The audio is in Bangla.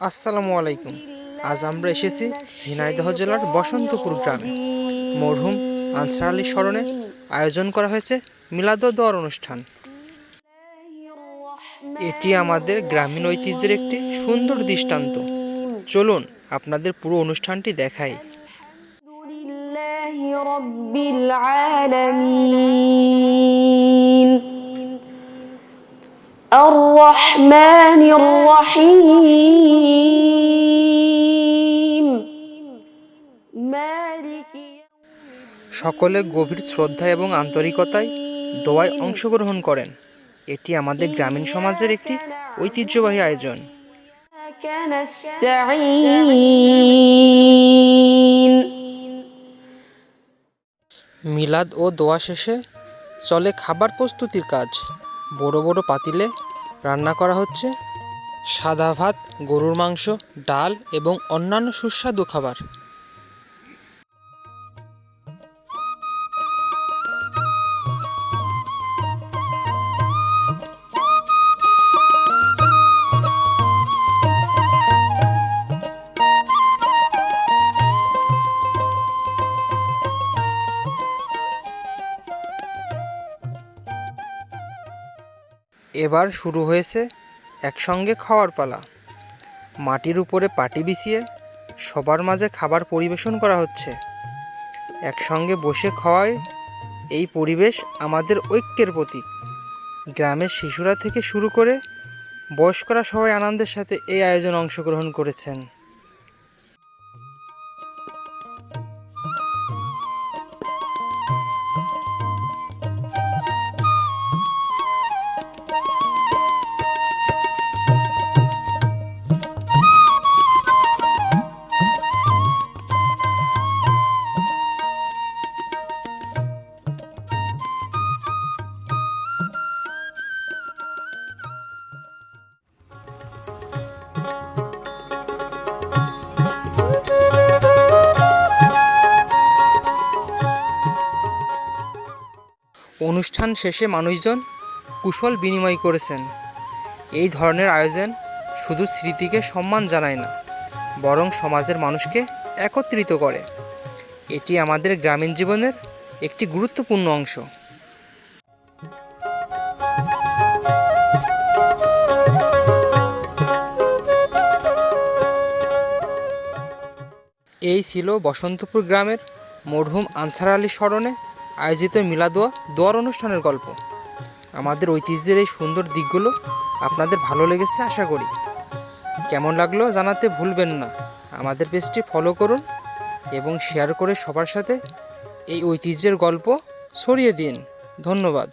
আসসালামু আলাইকুম আজ আমরা এসেছি ঝিনাইদহ জেলার বসন্তপুর গ্রামে মরহুম আনসার আলীর স্মরণে আয়োজন করা হয়েছে মিলাদ দোয়ার অনুষ্ঠান এটি আমাদের গ্রামীণ ঐতিহ্যের একটি সুন্দর দৃষ্টান্ত চলুন আপনাদের পুরো অনুষ্ঠানটি দেখাই لله رب العالمين الرحمن الرحيم مالك সকলে গভীর শ্রদ্ধা এবং আন্তরিকতায় দোয়ায় অংশগ্রহণ করেন এটি আমাদের গ্রামীণ সমাজের একটি ঐতিহ্যবাহী আয়োজন إياك نستعين মিলাদ ও দোয়া শেষে চলে খাবার প্রস্তুতির কাজ বড় বড় পাতিলে রান্না করা হচ্ছে। সাদা ভাত, গরুর মাংস, ডাল এবং অন্যান্য সুস্বাদু খাবার। এবার শুরু হয়েছে একসঙ্গে খাওয়ার পালা। মাটির উপরে পাটি বিছিয়ে সবার মাঝে খাবার পরিবেশন করা হচ্ছে। একসঙ্গে বসে খাওয়ায় এই পরিবেশ আমাদের ঐক্যের প্রতীক। গ্রামের শিশুরা থেকে শুরু করে বয়স্করা সবাই আনন্দের সাথে এই আয়োজন অংশগ্রহণ করেছেন। অনুষ্ঠান শেষে মানুষজন কুশল বিনিময় করেছেন। এই ধরনের আয়োজন শুধু স্মৃতিকে সম্মান জানায় না, বরং সমাজের মানুষকে একত্রিত করে। এটি আমাদের গ্রামীণ জীবনের একটি গুরুত্বপূর্ণ অংশ। এই ছিল বসন্তপুর গ্রামের মরহুম আনসার আলী স্মরণে আয়োজিত মিলাদোয়া দোয়ার অনুষ্ঠানের গল্প। আমাদের ঐতিহ্যের এই সুন্দর দিকগুলো আপনাদের ভালো লেগেছে আশা করি। কেমন লাগল জানাতে ভুলবেন না। আমাদের পেজটি ফলো করুন এবং শেয়ার করে সবার সাথে এই ঐতিহ্যের গল্প ছড়িয়ে দিন। ধন্যবাদ।